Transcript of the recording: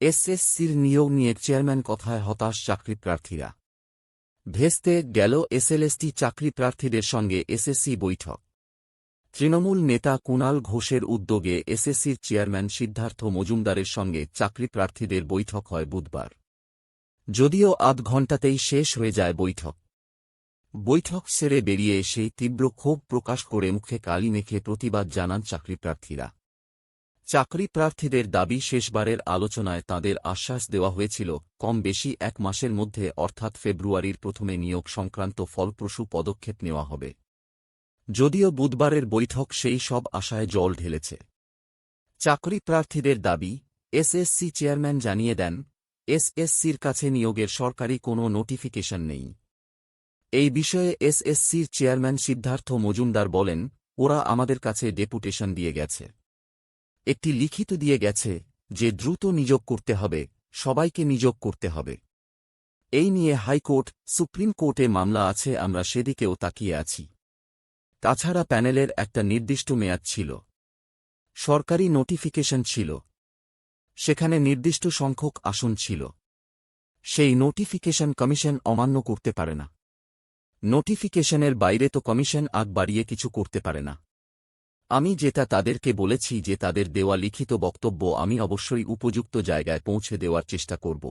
এসএসসির নিয়োগ নিয়ে চেয়ারম্যান কথায় হতাশ চাকরি প্রার্থীরা ভেস্তে গেল এসএলএসটি চাকরি প্রার্থীদের সঙ্গে এসএসসি বৈঠক। তৃণমূল নেতা কুণাল ঘোষের উদ্যোগে এসএসসির চেয়ারম্যান সিদ্ধার্থ মজুমদারের সঙ্গে চাকরি প্রার্থীদের বৈঠক হয় বুধবার। যদিও আধ ঘণ্টাতেই শেষ হয়ে যায় বৈঠক। বৈঠক সেরে বেরিয়ে সেই তীব্র ক্ষোভ প্রকাশ করে মুখে কালি মেখে প্রতিবাদ জানান চাকরি প্রার্থীরা চাকরি প্রার্থীদের দাবি শেষবারের আলোচনায় তাদের আশ্বাস দেওয়া হয়েছিল, কম বেশি এক মাসের মধ্যে, অর্থাৎ ফেব্রুয়ারির প্রথমে নিয়োগ সংক্রান্ত ফলপ্রসূ পদক্ষেপ নেওয়া হবে। যদিও বুধবারের বৈঠক সেই সব আশায় জল ঢেলেছে। চাকরি প্রার্থীদের দাবি, এসএসসি চেয়ারম্যান জানিয়ে দেন, এসএসসির কাছে নিয়োগের সরকারি কোনো নোটিফিকেশন নেই। এই বিষয়ে এসএসসির চেয়ারম্যান সিদ্ধার্থ মজুমদার বলেন, ওরা আমাদের কাছে ডেপুটেশন দিয়ে গেছে। একটি লিখিত দিয়ে গেছে যে দ্রুত নিয়োগ করতে হবে, সবাইকে নিয়োগ করতে হবে। এই নিয়ে হাইকোর্ট, সুপ্রিম কোর্টে মামলা আছে, আমরা সেদিকেও তাকিয়ে আছি। তাছাড়া প্যানেলের একটা নির্দিষ্ট মেয়াদ ছিল। সরকারি নোটিফিকেশন ছিল। সেখানে নির্দিষ্ট সংখ্যক আসন ছিল। সেই নোটিফিকেশন কমিশন অমান্য করতে পারে না। নোটিফিকেশনের বাইরে তো কমিশন আগ বাড়িয়ে কিছু করতে পারে না। আমি যেটা তাদেরকে বলেছি যে তাদের দেওয়া লিখিত বক্তব্য আমি অবশ্যই উপযুক্ত জায়গায় পৌঁছে দেওয়ার চেষ্টা করব।